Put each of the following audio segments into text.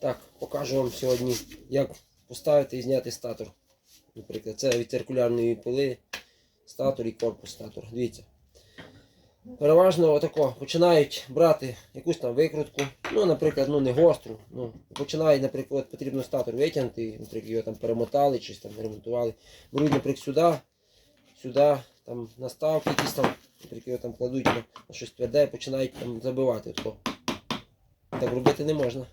Так, покажу вам сьогодні, як поставити і зняти статор. Наприклад, це від циркулярної пили статор і корпус статор. Дивіться. Переважно отако починають брати якусь там викрутку, ну, наприклад, ну не гостру. Ну, починають, наприклад, потрібно статор витягнути, наприклад, його там перемотали, щось там ремонтували. Беруть, наприклад, сюди, сюди, там наставки якісь там, наприклад, його там кладуть на, щось тверде починають там забивати. Отако. Так робити не можна.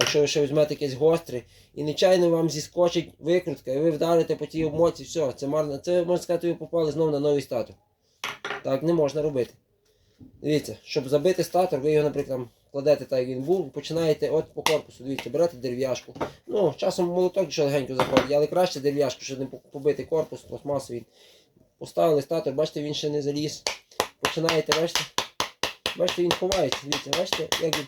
Якщо ви ще візьмете якесь гостре і нечайно вам зіскочить викрутка, і ви вдарите по тій обмотці, все, це марно. Це можна сказати, ви попали знову на новий статор. Так не можна робити. Дивіться, щоб забити статор, ви його, наприклад, кладете так, як він був, починаєте от по корпусу, дивіться, берете дерев'яшку. Ну, часом молоток ще легенько заходить, але краще дерев'яшку, щоб не побити корпус, пластмасовий. Поставили статор, бачите, він ще не заліз. Починаєте, бачите? Бачите, він ховається. Дивіться, бачите, як він.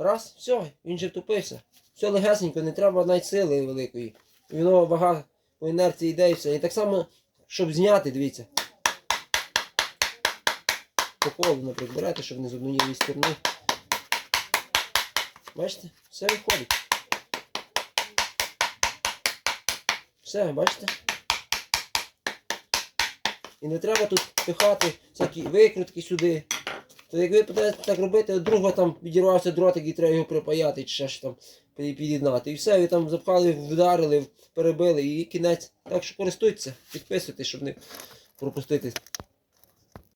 Раз, все, він же втупився. Все легесенько, не треба навіть сили великої. І воно вага по інерції йде і все. І так само, щоб зняти, дивіться. По колу, наприклад, берете, щоб не з однієї сторони. Бачите? Все виходить. Все, бачите? І не треба тут пихати всякі викрутки сюди. То як ви будете так робити, друга там підірвався дротик і треба його припаяти, чи ще ж там під'єднати. І все, ви там запхали, вдарили, перебили і кінець. Так що користуйтеся, підписуйтесь, щоб не пропустити